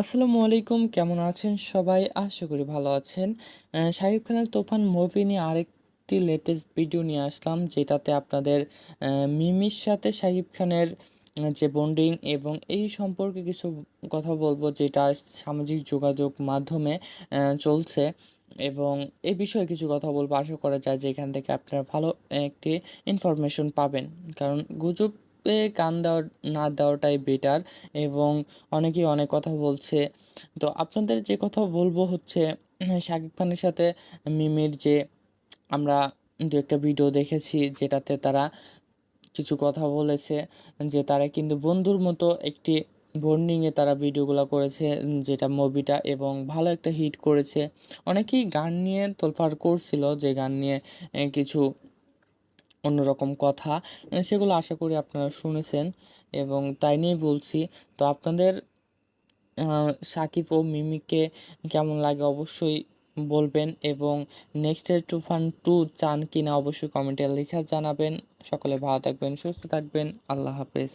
আসসালামু আলাইকুম, কেমন আছেন সবাই? আশা করি ভালো আছেন। শাকিব খানের তোফান মুভি নিয়ে আরেকটি লেটেস্ট ভিডিও নিয়ে আসলাম, যেটাতে আপনাদের মিমির সাথে শাকিব খানের যে বন্ডিং এবং এই সম্পর্কে কিছু কথা বলব, যেটা সামাজিক যোগাযোগ মাধ্যমে চলছে। এবং এ বিষয়ে কিছু কথা বলব। আশা করা যায় যে এখান থেকে আপনারা ভালো একটি ইনফরমেশন পাবেন। কারণ গুজবে কান দেওয়া, না দেওয়াটাই বেটার এবং অনেকেই অনেক কথা বলছে। তো আপনাদের যে কথা বলব হচ্ছে, শাকিব খানের সাথে মিমির যে আমরা দু একটা ভিডিও দেখেছি যেটাতে তারা কিছু কথা বলেছে, যে তারা কিন্তু বন্ধুর মতো একটি বন্ডিংয়ে তারা ভিডিওগুলো করেছে, যেটা মুভিটা এবং ভালো একটা হিট করেছে। অনেকেই গান নিয়ে তোলপাড় করছিল যে গান নিয়ে কিছু অন্যরকম কথা সেগুলো আশা করি আপনারা শুনেছেন এবং তাই নিয়েই বলছি। তো আপনাদের সাকিব ও মিমিকে কেমন লাগে অবশ্যই বলবেন এবং নেক্সটের তুফান টু চান কিনা অবশ্যই কমেন্টে লেখা জানাবেন। সকলে ভালো থাকবেন, সুস্থ থাকবেন, আল্লাহ হাফেজ।